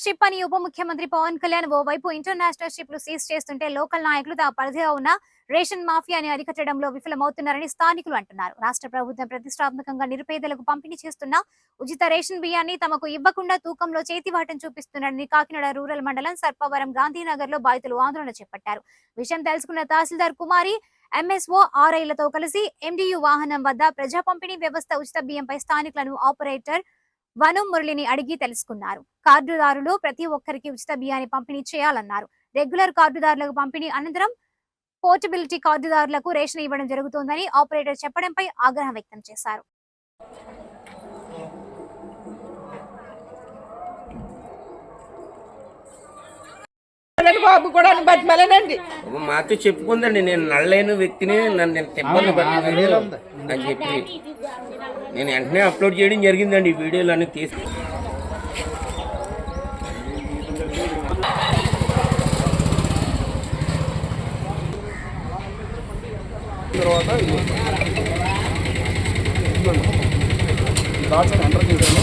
Ship అని ఉప ముఖ్యమంత్రి పవన్ కళ్యాణ్ ఓవైపు ఇంటర్నేషనల్ షిప్లు సీజ్ చేస్తుంటే లోకల్ నాయకులు తమ పరిధిలో ఉన్న రేషన్ మాఫియాని అరికట్టడంలో విఫలమవుతున్నారని స్థానికులు అంటున్నారు. రాష్ట్ర ప్రభుత్వం ప్రతిష్టాత్మకంగా నిరుపేదలకు పంపిణీ చేస్తున్న ఉచిత రేషన్ బియ్యాన్ని తమకు ఇవ్వకుండా తూకంలో చేతివాటం చూపిస్తున్నారని కాకినాడ రూరల్ మండలం సర్పవరం గాంధీనగర్లో బాధితులు ఆందోళన చేపట్టారు. విషయం తెలుసుకున్న తహసీల్దార్ కుమారి ఎంఎస్ఓ ఆర్ఐలతో కలిసి ఎండియు వాహనం వద్ద ప్రజా పంపిణీ వ్యవస్థ ఉచిత బియ్యంపై స్థానికులను ఆపరేటర్ వను మురళిని అడిగి తెలుసుకున్నారు. కార్డుదారులు ప్రతి ఒక్కరికి ఉచిత బియ్యాన్ని పంపిణీ చేయాలన్నారు. రెగ్యులర్ కార్డుదారులకు పంపిణీ అనంతరం పోర్టబిలిటీ కార్డుదారులకు రేషన్ ఇవ్వడం జరుగుతోందని ఆపరేటర్ చెప్పడంపై ఆగ్రహం వ్యక్తం చేశారు. అలాంటి బాబు కూడా బతిమలేనండి. మాతో చెప్పుకుందండి నేను నల్లైన వ్యక్తిని నన్ను ఇబ్బంది అని చెప్పి. నేను వెంటనే అప్లోడ్ చేయడం జరిగిందండి. ఈ వీడియోలు అన్ని తీసి ఎంటర్ చేశాను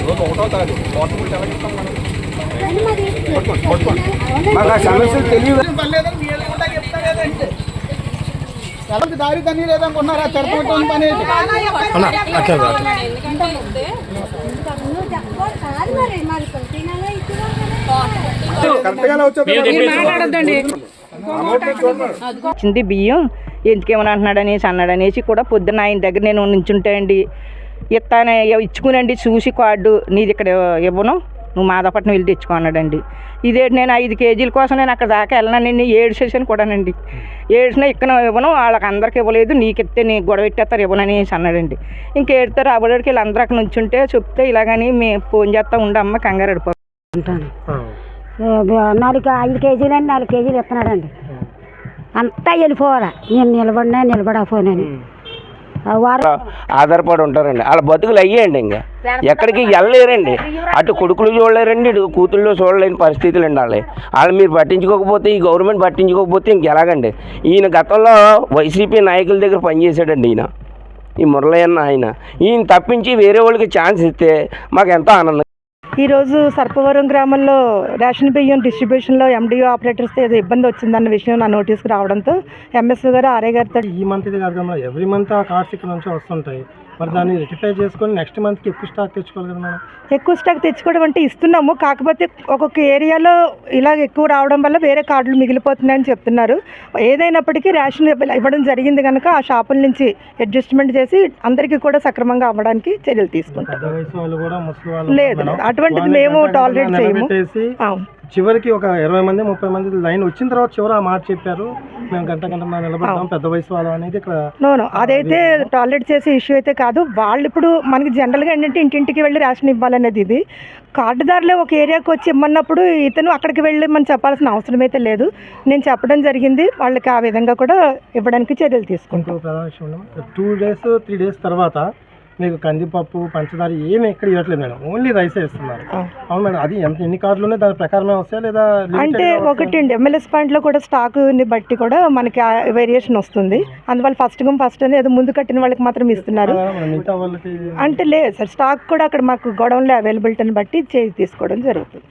రోజు ఒకటో తారీఖు ఎలా ఇస్తాం మనం పట్టుకోండి పట్టుకోండి మాకు ఆ సమస్యలు తెలియదు ఎవరికి దారి తని లేదనుకున్నారా చెడపడం పని ఏంటి? కరెక్ట్గానే వచ్చారు వచ్చింది బియ్యం ఎందుకేమని అంటున్నాడు అనేసి అన్నాడు అనేసి కూడా పొద్దున్న ఆయన దగ్గర నేను నించుంటే అండి ఇస్తానే ఇచ్చుకునండి చూసి కార్డు నీది ఇక్కడ ఇవ్వను. నువ్వు మాదాపట్నం వెళ్ళి తెచ్చుకో అన్నాడండి. ఇదే నేను ఐదు కేజీల కోసం నేను అక్కడ దాకా వెళ్ళినానండి ఏడు చేసాను కూడానండి. ఏడ్చిన ఇక్కడ ఇవ్వను వాళ్ళకి అందరికి ఇవ్వలేదు నీకు ఇస్తే నీ గొడవ పెట్టేస్తారు ఇవ్వననేసి అన్నాడండి. ఇంకేడతారు అవ్వడానికి వీళ్ళందరూ అక్కడ నుంచుంటే చెప్తే ఇలాగని మేము ఫోన్ చేస్తా ఉండమ్మ కంగారు అడిపో ఉంటాను నాలుగు ఐదు కేజీలు అని నాలుగు కేజీలు ఇస్తున్నాడండి. అంతా వెళ్ళిపోవాలా నేను నిలబడినా వారం ఆధారపడి ఉంటారండి. వాళ్ళ బతుకులు అయ్యేయండి ఇంకా. ఎక్కడికి వెళ్ళలేరండి. అటు కొడుకులు చూడలేరండి ఇటు కూతుళ్ళు చూడలేని పరిస్థితులు అండి వాళ్ళు వాళ్ళు మీరు పట్టించుకోకపోతే ఈ గవర్నమెంట్ పట్టించుకోకపోతే ఇంకెలాగండి ఈయన గతంలో వైసీపీ నాయకుల దగ్గర పనిచేశాడండి ఈయన. ఈ మురళయ్యన్న ఆయన. ఈయన తప్పించి వేరే వాళ్ళకి ఛాన్స్ ఇస్తే మాకు ఎంతో ఆనందం. ఈరోజు సర్పవరం గ్రామంలో రేషన్ బియ్యం డిస్ట్రిబ్యూషన్లో ఎండిఓ ఆపరేటర్స్ ఏదో ఇబ్బంది వచ్చిందన్న విషయం నా నోటీస్కి రావడంతో ఎంఎస్ఓ గారు ఆర్ఏ గారితో ఈ మంత్ ఇది కాదు ఎవ్రీ మంత్ ఆ కార్డ్స్ ఇక్కడ నుంచి వస్తుంటాయి. మరి దాన్ని రెటిఫై చేసుకొని నెక్స్ట్ మంత్కి ఎక్కువ స్టాక్ తెచ్చుకోవాలి కదా మనం ఎక్కువ స్టాక్ తెచ్చుకోవడం అంటే ఇస్తున్నాము. కాకపోతే ఒక్కొక్క ఏరియాలో ఇలా ఎక్కువ రావడం వల్ల వేరే కార్డులు మిగిలిపోతున్నాయని చెప్తున్నారు. ఏదైనప్పటికీ రేషన్ ఇవ్వ- ఇవ్వడం జరిగింది కనుక ఆ షాపుల నుంచి అడ్జస్ట్మెంట్ చేసి అందరికీ కూడా సక్రమంగా అవ్వడానికి చర్యలు తీసుకుంటాం. లేదు, మేడం. అటువంటిది మేము tolerate చేయము. చివరికి ఒక ఇరవై మంది ముప్పై మంది లైన్ వచ్చిన తర్వాత చివరి ఆ మాట చెప్పారు. మేము గంట గంట నిలబడతాం పెద్ద వయసు వాళ్ళు అనేది ఇక్కడ అదైతే టాలరేట్ చేసే ఇష్యూ అయితే కాదు. వాళ్ళు ఇప్పుడు మనకి జనరల్గా ఏంటంటే ఇంటింటికి వెళ్ళి రేషన్ ఇవ్వాలనేది ఇది. కార్డుదారులే ఒక ఏరియాకి వచ్చి ఇమ్మన్నప్పుడు ఇతను అక్కడికి వెళ్ళి మనం చెప్పాల్సిన అవసరం అయితే లేదు. నేను చెప్పడం జరిగింది. వాళ్ళకి ఆ విధంగా కూడా ఇవ్వడానికి చర్యలు తీసుకుంటాం. ప్రధాన విషయం టూ డేస్ త్రీ డేస్ తర్వాత మీకు కందిపప్పు పంచదార ఏమి ఎక్కడ ఇవ్వట్లేదు మేడం. ఓన్లీ రైసే ఇస్తున్నారు. అవును మేడం అది ఎంత ఎన్ని కార్డులు ఉన్నాయి దాని ప్రకారమే వస్తాయా లేదా అంటే? ఒకటి అండి ఎమ్మెల్యేస్ పాయింట్లో కూడా స్టాక్ని బట్టి కూడా మనకి వేరియేషన్ వస్తుంది. అందువల్ల ఫస్ట్ గమ్ ఫస్ట్ అని ఏదో ముందు కట్టిన వాళ్ళకి మాత్రం ఇస్తున్నారు. మిగతా వాళ్ళకి? అంటే లేదు సార్ స్టాక్ కూడా అక్కడ మాకు గొడవలో అవైలబిలిటీని బట్టి చేసి తీసుకోవడం జరుగుతుంది.